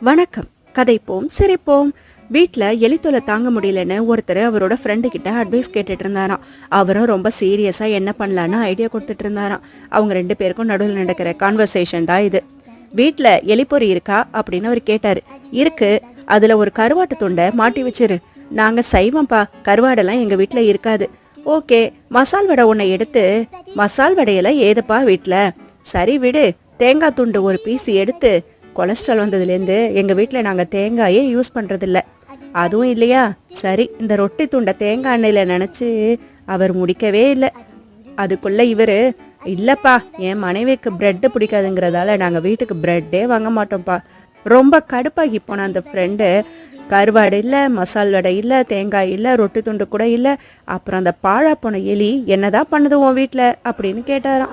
வணக்கம். கதைப்போம் சிரிப்போம். வீட்டில் எலித்தொலை தாங்க முடியலன்னு ஒருத்தர் அவரோட ஃப்ரெண்டு கிட்ட அட்வைஸ் கேட்டுட்டு இருந்தாராம். அவரும் ரொம்ப சீரியஸாக என்ன பண்ணலான்னு ஐடியா கொடுத்துட்டு இருந்தாராம். அவங்க ரெண்டு பேருக்கும் நடுவில் நடக்கிற கான்வர்சேஷன் தான் இது. வீட்டில் எலிப்பொறி இருக்கா அப்படின்னு அவர் கேட்டார். இருக்கு. அதில் ஒரு கருவாட்டு துண்டை மாட்டி வச்சிரு. நாங்கள் சைவம்ப்பா கருவாடெல்லாம் எங்கள் வீட்டில் இருக்காது. ஓகே. மசால் வடை ஒன்றை எடுத்து மசால் வடையெல்லாம் ஏதுப்பா வீட்டில் சரி விடு. தேங்காய் துண்டு ஒரு பீஸ் எடுத்து கொலஸ்ட்ரால் வந்ததுலேருந்து எங்கள் வீட்டில் நாங்கள் தேங்காயே யூஸ் பண்ணுறதில்ல அதுவும் இல்லையா? சரி இந்த ரொட்டி துண்டை தேங்காய் எண்ணெயில் நினச்சி அவர் முடிக்கவே இல்லை. அதுக்குள்ளே இவர் இல்லைப்பா என் மனைவிக்கு பிரெட்டு பிடிக்காதுங்கிறதால நாங்கள் வீட்டுக்கு பிரெட்டே வாங்க மாட்டோம்ப்பா. ரொம்ப கடுப்பாகி போன அந்த ஃப்ரெண்டு கருவாடு இல்லை மசால் வடை இல்லை தேங்காய் இல்லை ரொட்டி துண்டு கூட இல்லை அப்புறம் அந்த பாழா போன எலி என்னதான் பண்ணுது உன் வீட்டில் அப்படின்னு கேட்டாராம்.